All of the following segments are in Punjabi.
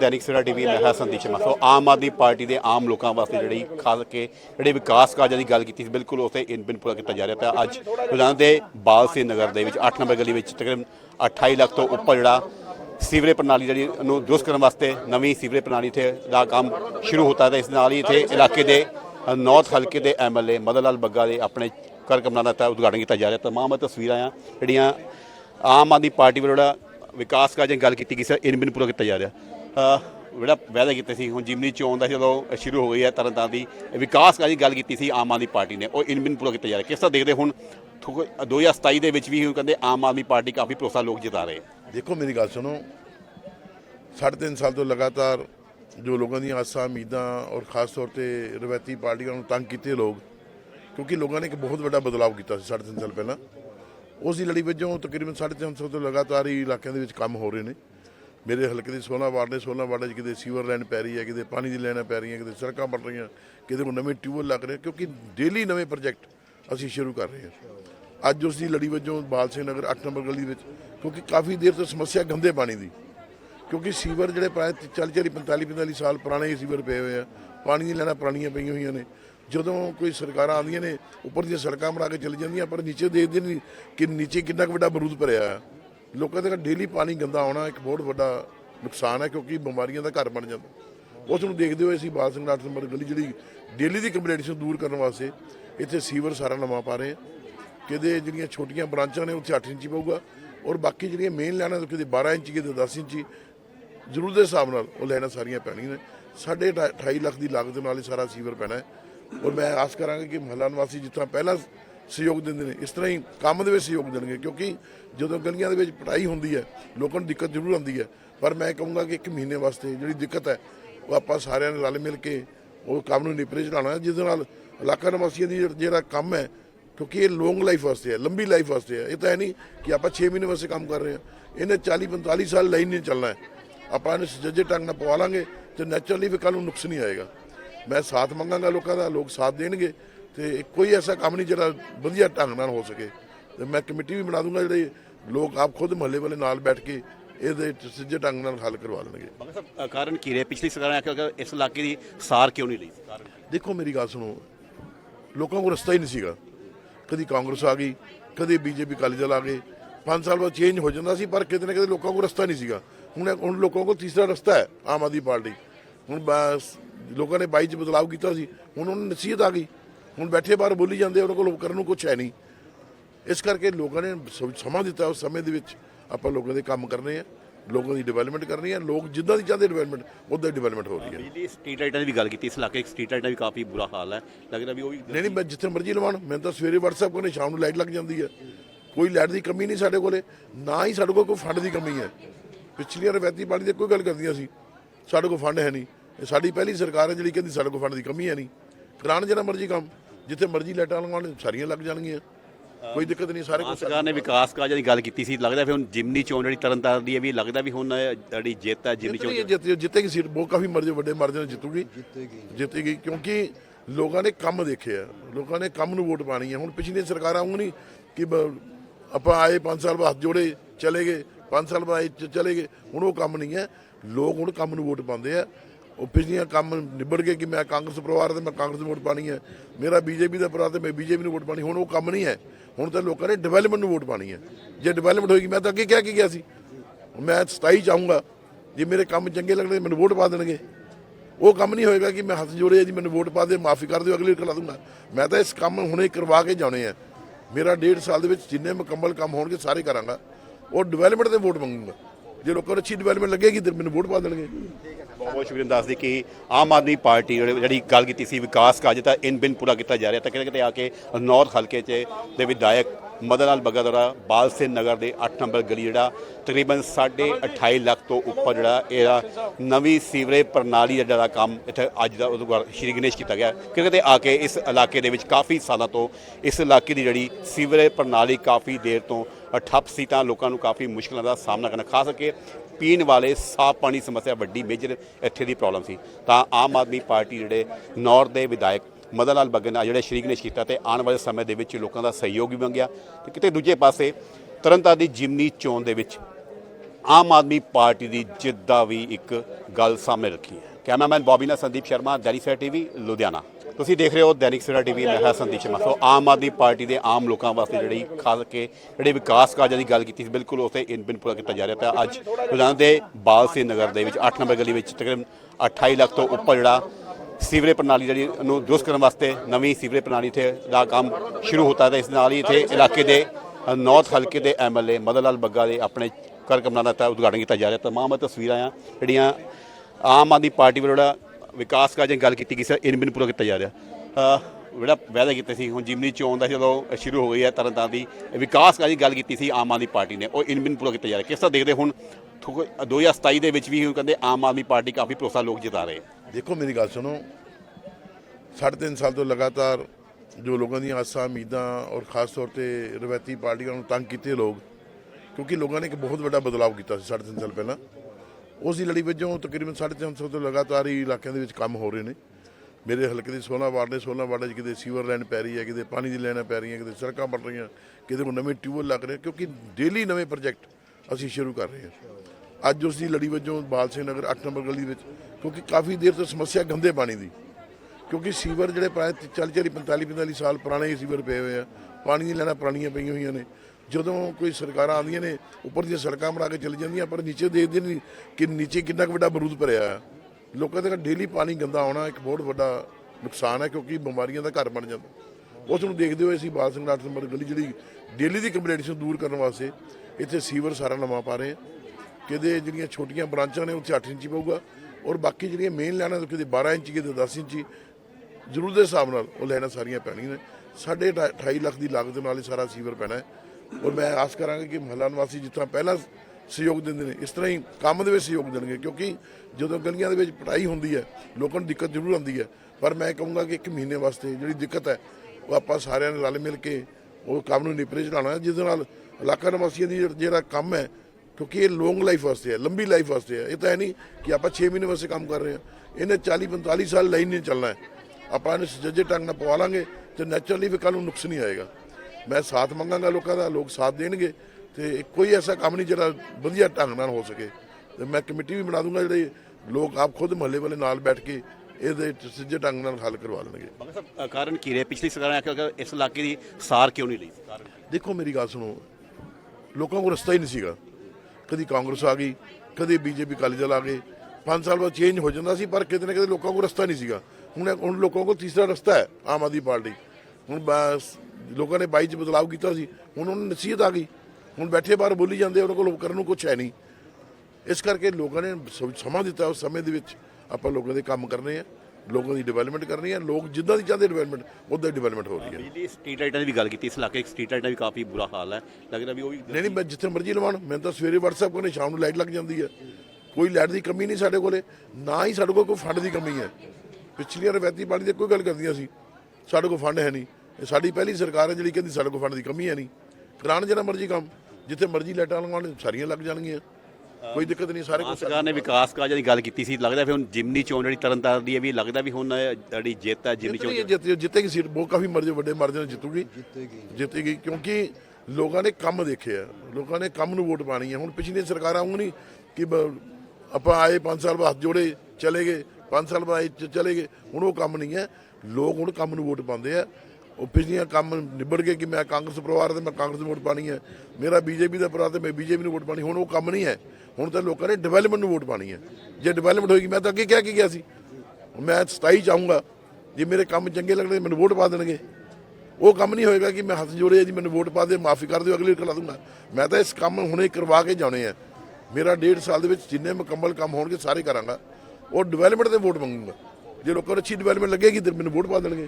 ਦੈਨਿਕ ਸਵੇਰਾ ਟੀਵੀ ਮੈਂ ਹਾਂ ਸੰਦੀਪ ਸ਼ਰਮਾ। ਸੋ ਆਮ ਆਦਮੀ ਪਾਰਟੀ ਦੇ ਆਮ ਲੋਕਾਂ ਵਾਸਤੇ ਜਿਹੜੀ ਖਾਸ ਕੇ, ਜਿਹੜੇ ਵਿਕਾਸ ਕਾਰਜਾਂ ਦੀ ਗੱਲ ਕੀਤੀ ਸੀ, ਬਿਲਕੁਲ ਉਸੇ ਇਨ ਬਿਨ ਪੂਰਾ ਕੀਤਾ ਜਾ ਰਿਹਾ ਤਾਂ ਅੱਜ ਲੁਧਿਆਣਾ ਦੇ ਬਾਲ ਸਿੰਘ ਨਗਰ ਦੇ ਵਿੱਚ 8 ਨੰਬਰ ਗਲੀ ਵਿੱਚ ਤਕਰੀਬਨ 28 ਲੱਖ ਤੋਂ ਉੱਪਰ ਜਿਹੜਾ ਸੀਵਰੇਜ ਪ੍ਰਣਾਲੀ ਜਿਹੜੀ ਨੂੰ ਦੁਰਸਤ ਕਰਨ ਵਾਸਤੇ ਨਵੀਂ ਸੀਵਰੇਜ ਪ੍ਰਣਾਲੀ ਇੱਥੇ ਦਾ ਕੰਮ ਸ਼ੁਰੂ ਹੁੰਦਾ ਹੈ ਇਸ ਨਾਲ ਹੀ ਇੱਥੇ ਇਲਾਕੇ ਦੇ ਨੌਰਥ ਹਲਕੇ ਦੇ ਐਮਐਲਏ ਮਦਨ ਲਾਲ ਬੱਗਾ ਦੇ ਆਪਣੇ ਕਰ ਕਮਰਾਂ ਦਾ ਉਦਘਾਟਨ ਕੀਤਾ ਜਾ ਰਿਹਾ। ਤਮਾਮ ਤਸਵੀਰਾਂ ਆ, ਜਿਹੜੀਆਂ ਆਮ ਆਦਮੀ ਪਾਰਟੀ ਵੱਲੋਂ ਜਿਹੜਾ ਵਿਕਾਸ ਕਾਰਜਾਂ ਦੀ ਗੱਲ ਕੀਤੀ ਗਈ ਸੀ ਇਨ ਬਿਨ ਪੂਰਾ ਕੀਤਾ ਜਾ ਰਿਹਾ। ਜਿਹੜਾ ਵਾਅਦਾ ਕੀਤਾ ਸੀ, ਹੁਣ ਜਿਮਨੀ ਚੋਣ ਦਾ ਜਦੋਂ ਸ਼ੁਰੂ ਹੋ ਗਈ ਹੈ, ਤਰਨਤਾਰਨ ਦੀ ਵਿਕਾਸ ਕਾਰਜ ਦੀ ਗੱਲ ਕੀਤੀ ਸੀ ਆਮ ਆਦਮੀ ਪਾਰਟੀ ਨੇ। ਉਹ ਇਨ ਪੂਰਾ ਕੀਤਾ ਜਾ ਰਿਹਾ। ਕਿਸ ਤਰ੍ਹਾਂ ਦੇਖਦੇ ਹੁਣ ਥੋ- 2027 ਦੇ ਵਿੱਚ ਵੀ ਉਹ ਕਹਿੰਦੇ ਆਮ ਆਦਮੀ ਪਾਰਟੀ ਕਾਫੀ ਭਰੋਸਾ ਲੋਕ ਜਿਤਾ ਰਹੇ। ਦੇਖੋ ਮੇਰੀ ਗੱਲ ਸੁਣੋ। ਸਾਢੇ ਤਿੰਨ ਸਾਲ ਤੋਂ ਲਗਾਤਾਰ ਜੋ ਲੋਕਾਂ ਦੀਆਂ ਆਸਾਂ, ਉਮੀਦਾਂ ਔਰ ਖਾਸ ਤੌਰ ਤੇ ਰਵਾਇਤੀ ਪਾਰਟੀਆਂ ਨੂੰ ਤੰਗ ਕੀਤੇ ਲੋਕ, ਕਿਉਂਕਿ ਲੋਕਾਂ ਨੇ ਇੱਕ ਬਹੁਤ ਵੱਡਾ ਬਦਲਾਅ ਕੀਤਾ ਸੀ ਸਾਢੇ ਤਿੰਨ ਸਾਲ ਪਹਿਲਾਂ। ਉਸ ਦੀ ਲੜੀ ਵਜੋਂ ਤਕਰੀਬਨ ਸਾਢੇ ਤਿੰਨ ਸੌ ਤੋਂ ਲਗਾਤਾਰ ਹੀ ਇਲਾਕਿਆਂ ਦੇ ਵਿੱਚ ਕੰਮ ਹੋ ਰਹੇ ਨੇ। ਮੇਰੇ ਹਲਕੇ ਦੇ 16 ਵਾਰਡ ਨੇ 16 ਵਾਰਡਾਂ 'ਚ ਕਿਤੇ ਸੀਵਰ ਲਾਈਨ ਪੈ ਰਹੀ ਹੈ, ਕਿਤੇ ਪਾਣੀ ਦੀ ਲਾਈਨਾਂ ਪੈ ਰਹੀਆਂ, ਕਿਤੇ ਸੜਕਾਂ ਬਣ ਰਹੀਆਂ, ਕਿਤੇ ਕੋਈ ਨਵੇਂ ਟਿਊਬਲ ਲੱਗ ਰਹੇ, ਕਿਉਂਕਿ ਡੇਲੀ ਨਵੇਂ ਪ੍ਰੋਜੈਕਟ ਅਸੀਂ ਸ਼ੁਰੂ ਕਰ ਰਹੇ ਹਾਂ। ਅੱਜ ਉਸ ਦੀ ਲੜੀ ਵਜੋਂ ਬਾਲ ਸਿੰਘ ਨਗਰ 8 ਨੰਬਰ ਗਲੀ ਵਿੱਚ, ਕਿਉਂਕਿ ਕਾਫੀ ਦੇਰ ਤੋਂ ਸਮੱਸਿਆ ਗੰਦੇ ਪਾਣੀ ਦੀ, ਕਿਉਂਕਿ ਸੀਵਰ ਜਿਹੜੇ ਪ੍ਰਾয় 40 40 45 45 ਸਾਲ ਪੁਰਾਣੇ ਸੀਵਰ ਪਏ ਹੋਏ ਆ, ਪਾਣੀ ਦੀ ਲੈਣਾ ਪੁਰਾਣੀਆਂ ਪਈਆਂ ਹੋਈਆਂ ਨੇ। ਜਦੋਂ ਕੋਈ ਸਰਕਾਰਾਂ ਆਉਂਦੀਆਂ ਨੇ, ਉੱਪਰ ਦੀਆਂ ਸੜਕਾਂ ਬਣਾ ਕੇ ਚਲੀ ਜਾਂਦੀਆਂ, ਪਰ ਨੀਚੇ ਦੇਖਦੇ ਨਹੀਂ ਕਿ ਨੀਚੇ ਕਿੰਨਾ ਕੁ ਵੱਡਾ ਬਰੂਦ ਭਰਿਆ ਆ। ਲੋਕਾਂ ਦੇ ਡੇਲੀ ਪਾਣੀ ਗੰਦਾ ਆਉਣਾ ਇੱਕ ਬਹੁਤ ਵੱਡਾ ਨੁਕਸਾਨ ਹੈ ਕਿਉਂਕਿ ਬਿਮਾਰੀਆਂ ਦਾ ਘਰ ਬਣ ਜਾਂਦਾ। ਉਸ ਨੂੰ ਦੇਖਦੇ ਹੋਏ ਅਸੀਂ ਬਾਲ ਸਿੰਘ ਨਾਥ ਨੰਬਰ ਗਲੀ ਜਿਹੜੀ ਡੇਲੀ ਦੀ ਕੰਪਲੀਟੇਸ਼ਨ ਦੂਰ ਕਰਨ ਵਾਸਤੇ ਇੱਥੇ ਸੀਵਰ ਸਾਰਾ ਨਵਾਂ ਪਾ ਰਹੇ ਕਿਤੇ ਜਿਹੜੀਆਂ ਛੋਟੀਆਂ ਬ੍ਰਾਂਚਾਂ ਨੇ ਉੱਥੇ 8 ਇੰਚੀ ਪਊਗਾ ਔਰ ਬਾਕੀ ਜਿਹੜੀਆਂ ਮੇਨ ਲਾਈਨਾਂ ਕਿਤੇ 12 ਇੰਚੀ ਕਿਤੇ 10 ਇੰਚੀ, ਜ਼ਰੂਰ ਦੇ ਹਿਸਾਬ ਨਾਲ ਉਹ ਲਾਈਨਾਂ ਸਾਰੀਆਂ ਪੈਣੀਆਂ ਨੇ। ਸਾਡੇ 28 ਲੱਖ ਦੀ ਲਾਗਤ ਨਾਲ ਇਹ ਸਾਰਾ ਸੀਵਰ ਪੈਣਾ ਹੈ। ਔਰ ਮੈਂ ਆਸ ਕਰਾਂਗਾ ਕਿ ਮਹੱਲਾ ਨਿਵਾਸੀ ਜਿਸ ਤਰ੍ਹਾਂ ਪਹਿਲਾਂ ਸਹਿਯੋਗ ਦਿੰਦੇ ਨੇ। ਇਸ ਤਰ੍ਹਾਂ ਹੀ ਕੰਮ ਦੇ ਵਿੱਚ ਸਹਿਯੋਗ ਦੇਣਗੇ, ਕਿਉਂਕਿ ਜਦੋਂ ਗਲੀਆਂ ਦੇ ਵਿੱਚ ਪਟਾਈ ਹੁੰਦੀ ਹੈ, ਲੋਕਾਂ ਨੂੰ ਦਿੱਕਤ ਜ਼ਰੂਰ ਆਉਂਦੀ ਹੈ। ਪਰ ਮੈਂ ਕਹੂੰਗਾ ਕਿ ਇੱਕ ਮਹੀਨੇ ਵਾਸਤੇ ਜਿਹੜੀ ਦਿੱਕਤ ਹੈ, ਉਹ ਆਪਾਂ ਸਾਰਿਆਂ ਨੇ ਰਲ ਮਿਲ ਕੇ ਉਹ ਕੰਮ ਨੂੰ ਨਿਪਰੇ ਚੜਾਉਣਾ ਹੈ ਜਿਸ ਦੇ ਨਾਲ ਇਲਾਕਾ ਨਿਵਾਸੀਆਂ ਦੀ ਜਿਹੜਾ ਕੰਮ ਹੈ, ਕਿਉਂਕਿ ਇਹ ਲੌਂਗ ਲਾਈਫ ਵਾਸਤੇ ਹੈ, ਲੰਬੀ ਲਾਈਫ ਵਾਸਤੇ ਹੈ। ਇਹ ਤਾਂ ਹੈ ਨਹੀਂ ਕਿ ਆਪਾਂ 6 ਮਹੀਨੇ ਵਾਸਤੇ ਕੰਮ ਕਰ ਰਹੇ ਹਾਂ। ਇਹਨੇ 40 45 ਸਾਲ ਲਾਈਨ ਨਹੀਂ ਚੱਲਣਾ ਹੈ। ਆਪਾਂ ਇਹਨੂੰ ਸੁਚੱਜੇ ਢੰਗ ਨਾਲ ਪਵਾ ਲਾਂਗੇ ਤੇ ਨੈਚੁਰਲੀ ਵੀ ਕੱਲ ਨੂੰ ਨੁਕਸ ਨਹੀਂ ਆਏਗਾ। ਮੈਂ ਸਾਥ ਮੰਗਾਂਗਾ ਲੋਕਾਂ ਦਾ, ਲੋਕ ਸਾਥ ਦੇਣਗੇ। ਤੇ ਕੋਈ ਐਸਾ ਕੰਮ ਨਹੀਂ ਜਿਹੜਾ ਵਧੀਆ ਢੰਗ ਨਾਲ ਹੋ ਸਕੇ। ਤੇ ਮੈਂ ਕਮੇਟੀ ਵੀ ਬਣਾ ਦੂੰਗਾ ਜਿਹੜੇ ਲੋਕ ਆਪ ਖੁਦ ਮਹੱਲੇ ਵਾਲੇ ਨਾਲ ਬੈਠ ਕੇ ਇਹਦੇ ਸਿੱਧੇ ਢੰਗ ਨਾਲ ਹੱਲ ਕਰਵਾ ਲੈਣਗੇ ਸਾਹਿਬ ਕਾਰਨ ਕੀ ਰਿਹਾ? ਪਿਛਲੀ ਸਰਕਾਰ ਨੇ ਆਖਿਆ ਕਿ ਇਸ ਇਲਾਕੇ ਦੀ ਸਾਰ ਕਿਉਂ ਨਹੀਂ ਲਈ? ਕਾਰਨ ਦੇਖੋ ਮੇਰੀ ਗੱਲ ਸੁਣੋ ਲੋਕਾਂ ਕੋਲ ਰਸਤਾ ਹੀ ਨਹੀਂ ਸੀਗਾ। ਕਦੀ ਕਾਂਗਰਸ ਆ ਗਈ ਕਦੀ ਬੀਜੇਪੀ ਕਾਲੀ ਦਲ ਆ ਗਏ। 5 ਸਾਲ ਬਾਅਦ ਚੇਂਜ ਹੋ ਜਾਂਦਾ ਸੀ ਪਰ ਕਿਤੇ ਨਾ ਕਿਤੇ ਲੋਕਾਂ ਕੋਲ ਰਸਤਾ ਨਹੀਂ ਸੀਗਾ। ਹੁਣ ਹੁਣ ਲੋਕਾਂ ਕੋਲ ਤੀਸਰਾ ਰਸਤਾ ਹੈ ਆਮ ਆਦਮੀ ਪਾਰਟੀ। ਹੁਣ ਬਸ ਲੋਕਾਂ ਨੇ 22 ਚ ਬਦਲਾਅ ਕੀਤਾ ਸੀ ਹੁਣ ਉਹਨਾਂ ਨੂੰ ਨਸੀਹਤ ਆ ਗਈ। ਹੁਣ ਬੈਠੇ ਬਾਹਰ ਬੋਲੀ ਜਾਂਦੇ ਉਹਨਾਂ ਕੋਲ ਕਰਨ ਨੂੰ ਕੁਝ ਹੈ ਨਹੀਂ। ਇਸ ਕਰਕੇ ਲੋਕਾਂ ਨੇ ਸਮਾਂ ਦਿੱਤਾ ਉਸ ਸਮੇਂ ਦੇ ਵਿੱਚ। ਆਪਾਂ ਲੋਕਾਂ ਦੇ ਕੰਮ ਕਰਨੇ ਆ ਲੋਕਾਂ ਦੀ ਡਿਵੈਲਪਮੈਂਟ ਕਰਨੀ ਹੈ ਲੋਕ ਜਿੱਦਾਂ ਦੀ ਚਾਹਦੇ ਡਿਵੈਲਪਮੈਂਟ ਉਦਾਂ ਡਿਵੈਲਪਮੈਂਟ ਹੋ ਰਹੀ ਹੈ ਬਿਜਲੀ ਸਟਰੀਟ ਲਾਈਟਾਂ ਦੀ ਵੀ ਗੱਲ ਕੀਤੀ ਇਸ ਇਲਾਕੇ ਸਟਰੀਟ ਲਾਈਟਾਂ ਵੀ ਕਾਫੀ ਬੁਰਾ ਹਾਲ ਹੈ। ਲੱਗਦਾ ਵੀ ਉਹ ਵੀ ਨਹੀਂ ਨਹੀਂ ਮੈਂ ਜਿੱਥੇ ਮਰਜ਼ੀ ਲਵਾਣ ਮੈਂ ਤਾਂ ਸਵੇਰੇ WhatsApp ਕੋਨੇ ਸ਼ਾਮ ਨੂੰ ਲਾਈਟ ਲੱਗ ਜਾਂਦੀ ਹੈ ਕੋਈ ਲਾਈਟ ਦੀ ਕਮੀ ਨਹੀਂ ਸਾਡੇ ਕੋਲੇ ਨਾ ਹੀ ਸਾਡੇ ਕੋਲ ਕੋਈ ਫੰਡ ਦੀ ਕਮੀ ਹੈ। ਪਿਛਲੀਆਂ ਰਵੈਤੀ ਪਾਰਟੀ ਦੀ ਕੋਈ ਗੱਲ ਕਰਦੀਆਂ ਸੀ ਸਾਡੇ ਕੋਲ ਫੰਡ ਹੈ ਨਹੀਂ। ਸਾਡੀ ਪਹਿਲੀ ਸਰਕਾਰ ਹੈ ਜਿਹੜੀ ਕਹਿੰਦੀ ਸਾਡੇ ਕੋਲ ਫੰਡ ਦੀ ਕਮੀ ਹੈ ਨਹੀਂ। ਕਰਾਣ ਜਿਹੜਾ ਮਰਜ਼ੀ ਕੰਮ। ਜਿੱਥੇ ਮਰਜ਼ੀ ਲਾਈਟਾਂ ਲਗਾਉਣ ਸਾਰੀਆਂ ਲੱਗ ਜਾਣਗੀਆਂ। ਕੋਈ ਦਿੱਕਤ ਨਹੀਂ ਸਾਰੇ ਕੋਲ ਸਰਕਾਰ ਨੇ ਵਿਕਾਸ ਕਾਰਜਾਂ ਦੀ ਗੱਲ ਕੀਤੀ ਸੀ ਲੱਗਦਾ ਫਿਰ ਹੁਣ ਜਿਮਨੀ ਚੋਣ ਜਿਹੜੀ ਤਰਨਤਾਰਨ ਦੀ ਹੈ ਵੀ ਲੱਗਦਾ ਵੀ ਹੁਣ ਜਿਹੜੀ ਜਿੱਤ ਹੈ ਜਿਮਨੀ ਚੋਣ ਜਿੱਤੇਗੀ ਜਿੱਤੇਗੀ ਸੀਟ ਬਹੁਤ ਕਾਫੀ ਮਰਜ਼ੇ ਵੱਡੇ ਮਾਰਜਨ ਜਿੱਤੂਗੀ। ਜਿੱਤੇਗੀ। ਕਿਉਂਕਿ ਲੋਕਾਂ ਨੇ ਕੰਮ ਦੇਖੇ ਆ ਲੋਕਾਂ ਨੇ ਕੰਮ ਨੂੰ ਵੋਟ ਪਾਣੀ ਹੈ ਹੁਣ ਪਿਛਲੀਆਂ ਸਰਕਾਰਾਂ ਉਹ ਨਹੀਂ ਕਿ ਆਪਾਂ ਆਏ 5 ਸਾਲ ਬਾਅਦ ਹੱਥ ਜੋੜੇ ਚਲੇ ਗਏ 5 ਸਾਲ ਬਾਅਦ ਚਲੇ ਗਏ ਹੁਣ ਉਹ ਕੰਮ ਨਹੀਂ ਹੈ। ਲੋਕ ਹੁਣ ਕੰਮ ਨੂੰ ਵੋਟ ਪਾਉਂਦੇ ਆ। ਉਹ ਪਿਛਲੀਆਂ ਕੰਮ ਨਿਬੜ ਗਏ ਕਿ ਮੈਂ ਕਾਂਗਰਸ ਪਰਿਵਾਰ ਤੇ ਮੈਂ ਕਾਂਗਰਸ ਨੂੰ ਵੋਟ ਪਾਣੀ ਹੈ। ਮੇਰਾ ਬੀਜੇਪੀ ਦਾ ਪਰਿਵਾਰ ਤੇ ਮੈਂ ਬੀਜੇਪੀ ਨੂੰ ਵੋਟ ਪਾਣੀ, ਹੁਣ ਉਹ ਕੰਮ ਨਹੀਂ ਹੈ। ਹੁਣ ਤਾਂ ਲੋਕਾਂ ਨੇ ਡਿਵੈਲਪਮੈਂਟ ਨੂੰ ਵੋਟ ਪਾਣੀ ਹੈ। ਜੇ ਡਿਵੈਲਪਮੈਂਟ ਹੋਏਗੀ, ਮੈਂ ਤਾਂ ਅੱਗੇ ਕਹਿ ਕੇ ਗਿਆ ਸੀ। ਮੈਂ 27 ਚਾਹੂੰਗਾ, ਜੇ ਮੇਰੇ ਕੰਮ ਚੰਗੇ ਲੱਗਣਗੇ ਮੈਨੂੰ ਵੋਟ ਪਾ ਦੇਣਗੇ। ਉਹ ਕੰਮ ਨਹੀਂ ਹੋਏਗਾ ਕਿ ਮੈਂ ਹੱਥ ਜੋੜੇ ਜੀ, ਮੈਨੂੰ ਵੋਟ ਪਾ ਦੇ, ਮਾਫੀ ਕਰ ਦਿਓ, ਅਗਲੀ ਕਰਾ ਦੂੰਗਾ। ਮੈਂ ਤਾਂ ਇਸ ਕੰਮ ਹੁਣੇ ਕਰਵਾ ਕੇ ਜਾਣੇ ਆ। ਮੇਰਾ ਡੇਢ ਸਾਲ ਦੇ ਵਿੱਚ ਜਿੰਨੇ ਮੁਕੰਮਲ ਕੰਮ ਹੋਣਗੇ, ਸਾਰੇ ਕਰਾਂਗਾ। ਉਹ ਡਿਵੈਲਪਮੈਂਟ ਤੇ ਵੋਟ ਮੰਗੂੰਗਾ। ਜੇ ਲੋਕਾਂ ਨੂੰ ਅੱਛੀ ਡਿਵੈਲਪਮੈਂਟ ਲੱਗੇਗੀ, ਤੇ ਮੈਨੂੰ ਵੋਟ ਪਾ ਦੇਣਗੇ। ਬਹੁਤ ਬਹੁਤ ਸ਼ੁਕਰੀਆ ਦੱਸਦੀ ਕਿ ਆਮ ਆਦਮੀ ਪਾਰਟੀ ਜਿਹੜੀ ਗੱਲ ਕੀਤੀ ਸੀ ਵਿਕਾਸ ਕਾਰਜ ਤਾਂ ਇਨ ਬਿਨ ਪੂਰਾ ਕੀਤਾ ਜਾ ਰਿਹਾ। ਤਾਂ ਕਿਤੇ ਕਿਤੇ ਆ ਕੇ ਨੌਰਥ ਹਲਕੇ 'ਚ ਦੇ ਵਿਧਾਇਕ ਮਦਨ ਲਾਲ ਬੱਗਾ ਦੁਆਰਾ ਬਾਲ ਸਿੰਘ ਨਗਰ ਦੇ 8 ਨੰਬਰ ਗਲੀ ਜਿਹੜਾ ਤਕਰੀਬਨ 28.5 ਲੱਖ ਤੋਂ ਉੱਪਰ ਜਿਹੜਾ ਇਹਦਾ ਨਵੀਂ ਸੀਵਰੇਜ ਪ੍ਰਣਾਲੀ ਦਾ ਜਿਹੜਾ ਕੰਮ ਇੱਥੇ ਅੱਜ ਦਾ ਉਦਘਾਟਨ ਸ਼੍ਰੀ ਗਣੇਸ਼ ਕੀਤਾ ਗਿਆ। ਕਿਤੇ ਕਿਤੇ ਆ ਕੇ ਇਸ ਇਲਾਕੇ ਦੇ ਵਿੱਚ ਕਾਫੀ ਸਾਲਾਂ ਤੋਂ ਇਸ ਇਲਾਕੇ ਦੀ ਜਿਹੜੀ ਸੀਵਰੇਜ ਪ੍ਰਣਾਲੀ ਕਾਫੀ ਦੇਰ ਤੋਂ ਠੱਪ ਸੀ ਤਾਂ ਲੋਕਾਂ ਨੂੰ ਕਾਫੀ ਮੁਸ਼ਕਲਾਂ ਦਾ ਸਾਹਮਣਾ ਕਰਨਾ, ਖਾਸ ਕਰਕੇ ਪੀਣ ਵਾਲੇ ਸਾਫ਼ ਪਾਣੀ ਸਮੱਸਿਆ ਵੱਡੀ ਮੇਜਰ ਇੱਥੇ ਦੀ ਪ੍ਰੋਬਲਮ ਸੀ। ਤਾਂ ਆਮ ਆਦਮੀ ਪਾਰਟੀ ਜਿਹੜੇ ਨੌਰਥ ਦੇ ਵਿਧਾਇਕ ਮਦਨ ਲਾਲ ਬੱਗੇ ਆ ਜਿਹੜੇ ਸ਼੍ਰੀ ਗਣੇਸ਼ ਕੀਤਾ ਤੇ ਆਉਣ ਵਾਲੇ ਸਮੇਂ ਦੇ ਵਿੱਚ ਲੋਕਾਂ ਦਾ ਸਹਿਯੋਗ ਵੀ ਮੰਗਿਆ। ਤੇ ਕਿਤੇ ਦੂਜੇ ਪਾਸੇ ਤਰਨਤਾਰਨ ਦੀ ਜਿਮਨੀ ਚੋਣ ਦੇ ਵਿੱਚ ਆਮ ਆਦਮੀ ਪਾਰਟੀ ਦੀ ਜਿੱਤ ਦਾ ਵੀ ਇੱਕ ਗੱਲ ਸਾਹਮਣੇ ਰੱਖੀ ਹੈ। ਕੈਮਰਾਮੈਨ ਬੌਬੀ ਨਾਲ ਸੰਦੀਪ ਸ਼ਰਮਾ ਦੈਨਿਕ ਸਵੇਰਾ ਟੀਵੀ, ਲੁਧਿਆਣਾ। ਤੁਸੀਂ ਦੇਖ ਰਹੇ ਹੋ ਦੈਨਿਕ ਸਵੇਰਾ ਟੀਵੀ ਮੈਂ ਹਾਂ ਸੰਦੀਪ ਸ਼ਰਮਾ। ਸੋ ਆਮ ਆਦਮੀ ਪਾਰਟੀ ਦੇ ਆਮ ਲੋਕਾਂ ਵਾਸਤੇ ਜਿਹੜੀ ਖਾਸ ਕੇ, ਜਿਹੜੇ ਵਿਕਾਸ ਕਾਰਜਾਂ ਦੀ ਗੱਲ ਕੀਤੀ ਸੀ, ਬਿਲਕੁਲ ਉਸੇ ਇਨ ਬਿਨ ਪੂਰਾ ਕੀਤਾ ਜਾ ਰਿਹਾ ਤਾਂ ਅੱਜ ਲੁਧਿਆਣਾ ਦੇ ਬਾਲ ਸਿੰਘ ਨਗਰ ਦੇ ਵਿੱਚ 8 ਨੰਬਰ ਗਲੀ ਵਿੱਚ ਤਕਰੀਬਨ 28 ਲੱਖ ਤੋਂ ਉੱਪਰ ਜਿਹੜਾ ਸੀਵਰੇਜ ਪ੍ਰਣਾਲੀ ਜਿਹੜੀ ਨੂੰ ਦੁਰਸਤ ਕਰਨ ਵਾਸਤੇ ਨਵੀਂ ਸੀਵਰੇਜ ਪ੍ਰਣਾਲੀ ਇੱਥੇ ਦਾ ਕੰਮ ਸ਼ੁਰੂ ਹੁੰਦਾ ਹੈ ਇਸ ਨਾਲ ਹੀ ਇੱਥੇ ਇਲਾਕੇ ਦੇ ਨੌਰਥ ਹਲਕੇ ਦੇ ਐਮਐਲਏ ਮਦਨ ਲਾਲ ਬੱਗਾ ਦੇ ਆਪਣੇ ਕਰ ਕਮਰਾਂ ਦਾ ਉਦਘਾਟਨ ਕੀਤਾ ਜਾ ਰਿਹਾ। ਤਮਾਮ ਤਸਵੀਰਾਂ ਆ, ਜਿਹੜੀਆਂ ਆਮ ਆਦਮੀ ਪਾਰਟੀ ਵੱਲੋਂ ਜਿਹੜਾ ਵਿਕਾਸ ਕਾਰਜਾਂ ਦੀ ਗੱਲ ਕੀਤੀ ਗਈ ਸੀ ਇਨ ਬਿਨ ਪੂਰਾ ਕੀਤਾ ਜਾ ਰਿਹਾ। ਜਿਹੜਾ ਵਾਅਦਾ ਕੀਤਾ ਸੀ, ਹੁਣ ਜਿਮਨੀ ਚੋਣ ਦਾ ਜਦੋਂ ਸ਼ੁਰੂ ਹੋ ਗਈ ਹੈ ਤਰਨਤਾਰਨ ਦੀ ਵਿਕਾਸ ਕਾਜ ਦੀ ਗੱਲ ਕੀਤੀ ਸੀ, ਆਮ ਆਦਮੀ ਪਾਰਟੀ ਨੇ, ਉਹ ਇਨ ਬਿਨ ਪੂਰਾ ਕੀਤਾ ਜਾ ਰਿਹਾ। ਕਿਸ ਤਰ੍ਹਾਂ ਦੇਖਦੇ ਹੁਣ ਥੋ- 2027 ਦੇ ਵਿੱਚ ਵੀ ਹੁਣ ਕਹਿੰਦੇ ਆਮ ਆਦਮੀ ਪਾਰਟੀ ਕਾਫੀ ਭਰੋਸਾ ਲੋਕ ਜਿਤਾ ਰਹੇ ਦੇਖੋ, ਮੇਰੀ ਗੱਲ ਸੁਣੋ। ਸਾਢੇ ਤਿੰਨ ਸਾਲ ਤੋਂ ਲਗਾਤਾਰ ਜੋ ਲੋਕਾਂ ਦੀਆਂ ਆਸਾਂ, ਉਮੀਦਾਂ ਔਰ ਖਾਸ ਤੌਰ ਤੇ ਰਵਾਇਤੀ ਪਾਰਟੀਆਂ ਨੂੰ ਤੰਗ ਕੀਤੇ ਲੋਕ, ਕਿਉਂਕਿ ਲੋਕਾਂ ਨੇ ਇੱਕ ਬਹੁਤ ਵੱਡਾ ਬਦਲਾਅ ਕੀਤਾ ਸੀ ਸਾਢੇ ਤਿੰਨ ਸਾਲ ਪਹਿਲਾਂ। ਉਸ ਦੀ ਲੜੀ ਵਜੋਂ ਤਕਰੀਬਨ ਸਾਢੇ ਤਿੰਨ ਸੌ ਤੋਂ ਲਗਾਤਾਰ ਹੀ ਇਲਾਕਿਆਂ ਦੇ ਵਿੱਚ ਕੰਮ ਹੋ ਰਹੇ ਨੇ। ਮੇਰੇ ਹਲਕੇ ਦੇ 16 ਵਾਰਡ ਨੇ 16 ਵਾਰਡਾਂ 'ਚ ਕਿਤੇ ਸੀਵਰ ਲਾਈਨ ਪੈ ਰਹੀ ਹੈ, ਕਿਤੇ ਪਾਣੀ ਦੀ ਲਾਈਨਾਂ ਪੈ ਰਹੀਆਂ, ਕਿਤੇ ਸੜਕਾਂ ਬਣ ਰਹੀਆਂ, ਕਿਤੇ ਕੋਈ ਨਵੇਂ ਟਿਊਬਲ ਲੱਗ ਰਹੇ, ਕਿਉਂਕਿ ਡੇਲੀ ਨਵੇਂ ਪ੍ਰੋਜੈਕਟ ਅਸੀਂ ਸ਼ੁਰੂ ਕਰ ਰਹੇ ਹਾਂ। ਅੱਜ ਉਸ ਦੀ ਲੜੀ ਵਜੋਂ ਬਾਲ ਸਿੰਘ ਨਗਰ 8 ਨੰਬਰ ਗਲੀ ਵਿੱਚ, ਕਿਉਂਕਿ ਕਾਫੀ ਦੇਰ ਤੋਂ ਸਮੱਸਿਆ ਗੰਦੇ ਪਾਣੀ ਦੀ, ਕਿਉਂਕਿ ਸੀਵਰ ਜਿਹੜੇ ਪੁਰਾਣੇ 40 40 45 45 ਸਾਲ ਪੁਰਾਣੇ ਸੀਵਰ ਪਏ ਹੋਏ ਆ, ਪਾਣੀ ਦੀ ਲੈਣਾ ਪੁਰਾਣੀਆਂ ਪਈਆਂ ਹੋਈਆਂ ਨੇ ਜਦੋਂ ਕੋਈ ਸਰਕਾਰਾਂ ਆਉਂਦੀਆਂ ਨੇ, ਉੱਪਰ ਦੀਆਂ ਸੜਕਾਂ ਬਣਾ ਕੇ ਚਲੀ ਜਾਂਦੀਆਂ, ਪਰ ਨੀਚੇ ਦੇਖਦੇ ਨਹੀਂ ਕਿ ਨੀਚੇ ਕਿੰਨਾ ਕੁ ਵੱਡਾ ਬਰੂਦ ਭਰਿਆ ਆ ਲੋਕਾਂ ਦੇ ਡੇਲੀ ਪਾਣੀ ਗੰਦਾ ਆਉਣਾ ਇੱਕ ਬਹੁਤ ਵੱਡਾ ਨੁਕਸਾਨ ਹੈ, ਕਿਉਂਕਿ ਬਿਮਾਰੀਆਂ ਦਾ ਘਰ ਬਣ ਜਾਂਦਾ। ਉਸ ਨੂੰ ਦੇਖਦੇ ਹੋਏ ਅਸੀਂ ਬਾਲ ਸਿੰਘ ਨਾਥ ਨੰਬਰ ਗਲੀ ਜਿਹੜੀ ਡੇਲੀ ਦੀ ਕੰਪਲੇਂਟੇਸ਼ਨ ਦੂਰ ਕਰਨ ਵਾਸਤੇ ਇੱਥੇ ਸੀਵਰ ਸਾਰਾ ਨਵਾਂ ਪਾ ਰਹੇ ਕਿਤੇ ਜਿਹੜੀਆਂ ਛੋਟੀਆਂ ਬ੍ਰਾਂਚਾਂ ਨੇ, ਉੱਥੇ 8 ਇੰਚੀ ਪਊਗਾ ਔਰ ਬਾਕੀ ਜਿਹੜੀਆਂ ਮੇਨ ਲਾਈਨਾਂ ਕਿਤੇ 12 ਇੰਚੀ ਕਿਤੇ 10 ਇੰਚੀ, ਜ਼ਰੂਰ ਦੇ ਹਿਸਾਬ ਨਾਲ ਉਹ ਲਾਈਨਾਂ ਸਾਰੀਆਂ ਪੈਣੀਆਂ ਨੇ। ਸਾਢੇ ਢਾ- 28 ਲੱਖ ਦੀ ਲਾਗਤ ਨਾਲ ਇਹ ਸਾਰਾ ਸੀਵਰ ਪੈਣਾ ਹੈ। ਔਰ ਮੈਂ ਆਸ ਕਰਾਂਗਾ ਕਿ ਮਹੱਲਾ ਨਿਵਾਸੀ ਜਿਸ ਤਰ੍ਹਾਂ ਪਹਿਲਾਂ ਸਹਿਯੋਗ ਦਿੰਦੇ ਨੇ, ਇਸ ਤਰ੍ਹਾਂ ਹੀ ਕੰਮ ਦੇ ਵਿੱਚ ਸਹਿਯੋਗ ਦੇਣਗੇ, ਕਿਉਂਕਿ ਜਦੋਂ ਗਲੀਆਂ ਦੇ ਵਿੱਚ ਪਟਾਈ ਹੁੰਦੀ ਹੈ, ਲੋਕਾਂ ਨੂੰ ਦਿੱਕਤ ਜ਼ਰੂਰ ਆਉਂਦੀ ਹੈ, ਪਰ ਮੈਂ ਕਹੂੰਗਾ ਕਿ ਇੱਕ ਮਹੀਨੇ ਵਾਸਤੇ ਜਿਹੜੀ ਦਿੱਕਤ ਹੈ, ਉਹ ਆਪਾਂ ਸਾਰਿਆਂ ਨੇ ਰਲ ਮਿਲ ਕੇ ਉਹ ਕੰਮ ਨੂੰ ਨਿਪਰੇ ਚੜਾਉਣਾ ਹੈ ਜਿਸ ਨਾਲ ਇਲਾਕਾ ਨਿਵਾਸੀਆਂ ਦੀ ਜਿਹੜਾ- ਕੰਮ ਹੈ, ਕਿਉਂਕਿ ਇਹ ਲੌਂਗ ਲਾਈਫ ਵਾਸਤੇ ਹੈ, ਲੰਬੀ ਲਾਈਫ ਵਾਸਤੇ ਹੈ, ਇਹ ਤਾਂ ਹੈ ਨਹੀਂ ਕਿ ਆਪਾਂ 6 ਮਹੀਨੇ ਵਾਸਤੇ ਕੰਮ ਕਰ ਰਹੇ ਹਾਂ, ਇਹਨੇ 40 45 ਸਾਲ ਲਾਈਨ ਨਹੀਂ ਚੱਲਣਾ ਹੈ, ਆਪਾਂ ਇਹਨੂੰ ਸੁਚੱਜੇ ਢੰਗ ਨਾਲ ਪਵਾ ਲਾਂਗੇ, ਤੇ ਨੈਚੁਰਲੀ ਵੀ ਕੱਲ ਨੂੰ ਨੁਕਸ ਨਹੀਂ ਆਏਗਾ। ਮੈਂ ਸਾਥ ਮੰਗਾਂਗਾ ਲੋਕਾਂ ਦਾ ਲੋਕ ਸਾਥ ਦੇਣਗੇ ਤੇ ਕੋਈ ਐਸਾ ਕੰਮ ਨਹੀਂ ਜਿਹੜਾ ਵਧੀਆ ਢੰਗ ਨਾਲ ਹੋ ਸਕੇ। ਤੇ ਮੈਂ ਕਮੇਟੀ ਵੀ ਬਣਾ ਦੂੰਗਾ ਜਿਹੜੇ ਲੋਕ ਆਪ ਖੁਦ ਮਹੱਲੇ ਵਾਲੇ ਨਾਲ ਬੈਠ ਕੇ ਇਹਦੇ ਸਿੱਧੇ ਢੰਗ ਨਾਲ ਹੱਲ ਕਰਵਾ ਲੈਣਗੇ ਸਾਹਿਬ ਕਾਰਨ ਕੀ ਰਿਹਾ? ਪਿਛਲੀ ਸਰਕਾਰ ਨੇ ਆਖਿਆ ਕਿ ਇਸ ਇਲਾਕੇ ਦੀ ਸਾਰ ਕਿਉਂ ਨਹੀਂ ਲਈ? ਕਾਰਨ ਦੇਖੋ ਮੇਰੀ ਗੱਲ ਸੁਣੋ ਲੋਕਾਂ ਕੋਲ ਰਸਤਾ ਹੀ ਨਹੀਂ ਸੀਗਾ। ਕਦੀ ਕਾਂਗਰਸ ਆ ਗਈ ਕਦੀ ਬੀਜੇਪੀ ਕਾਲੀ ਦਲ ਆ ਗਏ। 5 ਸਾਲ ਬਾਅਦ ਚੇਂਜ ਹੋ ਜਾਂਦਾ ਸੀ ਪਰ ਕਿਤੇ ਨਾ ਕਿਤੇ ਲੋਕਾਂ ਕੋਲ ਰਸਤਾ ਨਹੀਂ ਸੀਗਾ। ਹੁਣ ਹੁਣ ਲੋਕਾਂ ਕੋਲ ਤੀਸਰਾ ਰਸਤਾ ਹੈ ਆਮ ਆਦਮੀ ਪਾਰਟੀ। ਹੁਣ ਬਸ ਲੋਕਾਂ ਨੇ 22 ਚ ਬਦਲਾਅ ਕੀਤਾ ਸੀ ਹੁਣ ਉਹਨਾਂ ਨੂੰ ਨਸੀਹਤ ਆ ਗਈ। ਹੁਣ ਬੈਠੇ ਬਾਹਰ ਬੋਲੀ ਜਾਂਦੇ ਉਹਨਾਂ ਕੋਲ ਕਰਨ ਨੂੰ ਕੁਝ ਹੈ ਨਹੀਂ। ਇਸ ਕਰਕੇ ਲੋਕਾਂ ਨੇ ਸਮਾਂ ਦਿੱਤਾ ਉਸ ਸਮੇਂ ਦੇ ਵਿੱਚ ਆਪਾਂ ਲੋਕਾਂ ਦੇ ਕੰਮ ਕਰਨੇ ਆ ਲੋਕਾਂ ਦੀ ਡਿਵੈਲਪਮੈਂਟ ਕਰਨੀ ਹੈ ਲੋਕ ਜਿੱਦਾਂ ਦੀ ਚਾਹਦੇ ਡਿਵੈਲਪਮੈਂਟ ਉਦਾਂ ਡਿਵੈਲਪਮੈਂਟ ਹੋ ਰਹੀ ਹੈ ਬਿਜਲੀ ਸਟਰੀਟ ਲਾਈਟਾਂ ਦੀ ਵੀ ਗੱਲ ਕੀਤੀ ਇਸ ਇਲਾਕੇ ਸਟਰੀਟ ਲਾਈਟਾਂ ਵੀ ਕਾਫੀ ਬੁਰਾ ਹਾਲ ਹੈ। ਲੱਗਦਾ ਵੀ ਉਹ ਵੀ ਨਹੀਂ ਨਹੀਂ ਮੈਂ ਜਿੱਥੇ ਮਰਜ਼ੀ ਲਵਾਣ ਮੈਂ ਤਾਂ ਸਵੇਰੇ WhatsApp ਕਰਨੇ ਸ਼ਾਮ ਨੂੰ ਲਾਈਟ ਲੱਗ ਜਾਂਦੀ ਹੈ ਕੋਈ ਲਾਈਟ ਦੀ ਕਮੀ ਨਹੀਂ ਸਾਡੇ ਕੋਲੇ ਨਾ ਹੀ ਸਾਡੇ ਕੋਲ ਕੋਈ ਫੰਡ ਦੀ ਕਮੀ ਹੈ। ਪਿਛਲੀਆਂ ਰਵੈਤੀ ਪਾਣੀ ਦੀ ਕੋਈ ਗੱਲ ਕਰਦੀਆਂ ਸੀ ਸਾਡੇ ਕੋਲ ਫੰਡ ਹੈ ਨਹੀਂ। ਇਹ ਸਾਡੀ ਪਹਿਲੀ ਸਰਕਾਰ ਹੈ ਜਿਹੜੀ ਕਹਿੰਦੀ ਸਾਡੇ ਕੋਲ ਫੰਡ ਦੀ ਕਮੀ ਹੈ ਨਹੀਂ। ਕਰਾਉਣ ਜਿਹੜਾ ਮਰਜ਼ੀ ਕੰਮ ਜਿੱਥੇ ਮਰਜ਼ੀ ਲਾਈਟਾਂ ਲਗਾਉਣ ਸਾਰੀਆਂ ਲੱਗ ਜਾਣਗੀਆਂ। ਕੋਈ ਦਿੱਕਤ ਨਹੀਂ ਸਾਰੇ ਕੋਲ ਸਰਕਾਰ ਨੇ ਵਿਕਾਸ ਕਾਰਜਾਂ ਦੀ ਗੱਲ ਕੀਤੀ ਸੀ ਲੱਗਦਾ ਫਿਰ ਹੁਣ ਜਿਮਨੀ ਚੋਣ ਜਿਹੜੀ ਤਰਨਤਾਰਨ ਦੀ ਹੈ ਵੀ ਲੱਗਦਾ ਵੀ ਹੁਣ ਜਿਹੜੀ ਜਿੱਤ ਹੈ ਜਿਮਨੀ ਚੋਣ ਜਿੱਤੇ ਜਿੱਤੇਗੀ ਸੀਟ ਬਹੁਤ ਕਾਫੀ ਮਰਜ਼ੇ ਵੱਡੇ ਮਾਰਜਨ ਜਿੱਤੂਗੀ। ਜਿੱਤੇਗੀ। ਕਿਉਂਕਿ ਲੋਕਾਂ ਨੇ ਕੰਮ ਦੇਖੇ ਆ ਲੋਕਾਂ ਨੇ ਕੰਮ ਨੂੰ ਵੋਟ ਪਾਣੀ ਹੈ ਹੁਣ ਪਿਛਲੀਆਂ ਸਰਕਾਰਾਂ ਉਹ ਨਹੀਂ ਕਿ ਆਪਾਂ ਆਏ 5 ਸਾਲ ਬਾਅਦ ਹੱਥ ਜੋੜੇ ਚਲੇ ਗਏ 5 ਸਾਲ ਬਾਅਦ ਚਲੇ ਗਏ ਹੁਣ ਉਹ ਕੰਮ ਨਹੀਂ ਹੈ। ਲੋਕ ਹੁਣ ਕੰਮ ਨੂੰ ਵੋਟ ਪਾਉਂਦੇ ਆ। ਉਹ ਪਿਛਲੀਆਂ ਕੰਮ ਨਿਬੜ ਗਏ ਕਿ ਮੈਂ ਕਾਂਗਰਸ ਪਰਿਵਾਰ ਤੇ ਮੈਂ ਕਾਂਗਰਸ ਨੂੰ ਵੋਟ ਪਾਣੀ ਹੈ। ਮੇਰਾ ਬੀਜੇਪੀ ਦਾ ਪਰਿਵਾਰ ਤੇ ਮੈਂ ਬੀਜੇਪੀ ਨੂੰ ਵੋਟ ਪਾਣੀ, ਹੁਣ ਉਹ ਕੰਮ ਨਹੀਂ ਹੈ। ਹੁਣ ਤਾਂ ਲੋਕਾਂ ਨੇ ਡਿਵੈਲਪਮੈਂਟ ਨੂੰ ਵੋਟ ਪਾਣੀ ਹੈ। ਜੇ ਡਿਵੈਲਪਮੈਂਟ ਹੋਏਗੀ, ਮੈਂ ਤਾਂ ਅੱਗੇ ਕਹਿ ਕੇ ਗਿਆ ਸੀ। ਮੈਂ 27 ਚਾਹੂੰਗਾ, ਜੇ ਮੇਰੇ ਕੰਮ ਚੰਗੇ ਲੱਗਦੇ, ਮੈਨੂੰ ਵੋਟ ਪਾ ਦੇਣਗੇ। ਉਹ ਕੰਮ ਨਹੀਂ ਹੋਏਗਾ ਕਿ ਮੈਂ ਹੱਥ ਜੋੜੇ ਜੀ, ਮੈਨੂੰ ਵੋਟ ਪਾ ਦੇ ਮਾਫੀ ਕਰ ਦਿਓ, ਅਗਲੀ ਵਾਰ ਕਰਾ ਦੂੰਗਾ। ਮੈਂ ਤਾਂ ਇਸ ਕੰਮ ਹੁਣੇ ਕਰਵਾ ਕੇ ਜਾਣੇ ਆ। ਮੇਰਾ ਡੇਢ ਸਾਲ ਦੇ ਵਿੱਚ ਜਿੰਨੇ ਮੁਕੰਮਲ ਕੰਮ ਹੋਣਗੇ, ਸਾਰੇ ਕਰਾਂਗਾ। ਉਹ ਡਿਵੈਲਪਮੈਂਟ ਤੇ ਵੋਟ ਮੰਗੂਗਾ। ਜੇ ਲੋਕਾਂ ਨੂੰ ਅੱਛੀ ਡਿਵੈਲਪਮੈਂਟ ਲੱਗੇਗੀ ਤੇ ਮੈਨੂੰ ਵੋਟ ਪਾ ਦੇਣਗੇ।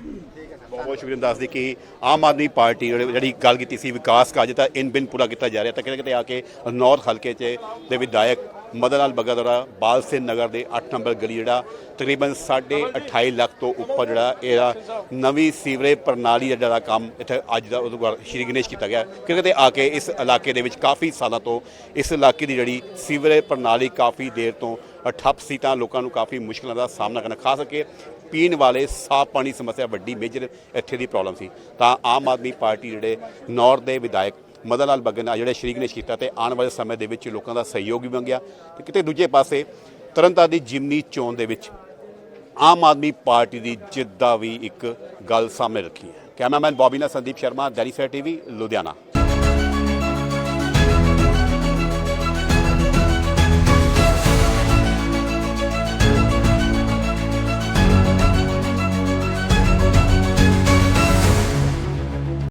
ਬਹੁਤ ਬਹੁਤ ਸ਼ੁਕਰੀਆ ਦੱਸਦੀ ਕਿ ਆਮ ਆਦਮੀ ਪਾਰਟੀ ਜਿਹੜੀ ਗੱਲ ਕੀਤੀ ਸੀ ਵਿਕਾਸ ਕਾਰਜ ਤਾਂ ਇਨ ਬਿਨ ਪੂਰਾ ਕੀਤਾ ਜਾ ਰਿਹਾ। ਤਾਂ ਕਿਤੇ ਕਿਤੇ ਆ ਕੇ ਨੌਰਥ ਹਲਕੇ 'ਚ ਦੇ ਵਿਧਾਇਕ ਮਦਨ ਲਾਲ ਬੱਗਾ ਦੁਆਰਾ ਬਾਲ ਸਿੰਘ ਨਗਰ ਦੇ 8 ਨੰਬਰ ਗਲੀ ਜਿਹੜਾ ਤਕਰੀਬਨ 28.5 ਲੱਖ ਤੋਂ ਉੱਪਰ ਜਿਹੜਾ ਇਹਦਾ ਨਵੀਂ ਸੀਵਰੇਜ ਪ੍ਰਣਾਲੀ ਦਾ ਜਿਹੜਾ ਕੰਮ ਇੱਥੇ ਅੱਜ ਦਾ ਉਦਘਾਟਨ ਸ਼੍ਰੀ ਗਣੇਸ਼ ਕੀਤਾ ਗਿਆ। ਕਿਤੇ ਕਿਤੇ ਆ ਕੇ ਇਸ ਇਲਾਕੇ ਦੇ ਵਿੱਚ ਕਾਫੀ ਸਾਲਾਂ ਤੋਂ ਇਸ ਇਲਾਕੇ ਦੀ ਜਿਹੜੀ ਸੀਵਰੇਜ ਪ੍ਰਣਾਲੀ ਕਾਫੀ ਦੇਰ ਤੋਂ ਠੱਪ ਸੀਟਾਂ ਲੋਕਾਂ ਨੂੰ ਕਾਫੀ ਮੁਸ਼ਕਲਾਂ ਦਾ ਸਾਹਮਣਾ ਕਰਨਾ, ਖਾਸ ਕਰਕੇ ਪੀਣ ਵਾਲੇ ਸਾਫ਼ ਪਾਣੀ ਸਮੱਸਿਆ ਵੱਡੀ ਮੇਜਰ ਇੱਥੇ ਦੀ ਪ੍ਰੋਬਲਮ ਸੀ। ਤਾਂ ਆਮ ਆਦਮੀ ਪਾਰਟੀ ਜਿਹੜੇ ਨੌਰਥ ਦੇ ਵਿਧਾਇਕ ਮਦਨ ਲਾਲ ਬੱਗਨ ਆ, ਜਿਹੜੇ ਸ਼ਰੀਕ ਨੇ ਕੀਤਾ ਤੇ ਆਉਣ ਵਾਲੇ ਸਮੇਂ ਦੇ ਵਿੱਚ ਲੋਕਾਂ ਦਾ ਸਹਿਯੋਗ ਵੀ ਮੰਗਿਆ ਤੇ ਕਿਤੇ ਦੂਜੇ ਪਾਸੇ ਤਰਨਤਾਰਨ ਦੀ ਜਿਮਨੀ ਚੋਣ ਦੇ ਵਿੱਚ ਆਮ ਆਦਮੀ ਪਾਰਟੀ ਦੀ ਜਿੱਤ ਦਾ ਵੀ ਇੱਕ ਗੱਲ ਸਾਹਮਣੇ ਰੱਖੀ ਹੈ। ਕੈਮਰਾਮੈਨ ਬੌਬੀ ਨਾਲ ਸੰਦੀਪ ਸ਼ਰਮਾ ਡੈਲੀ ਸਰ ਟੀਵੀ, ਲੁਧਿਆਣਾ।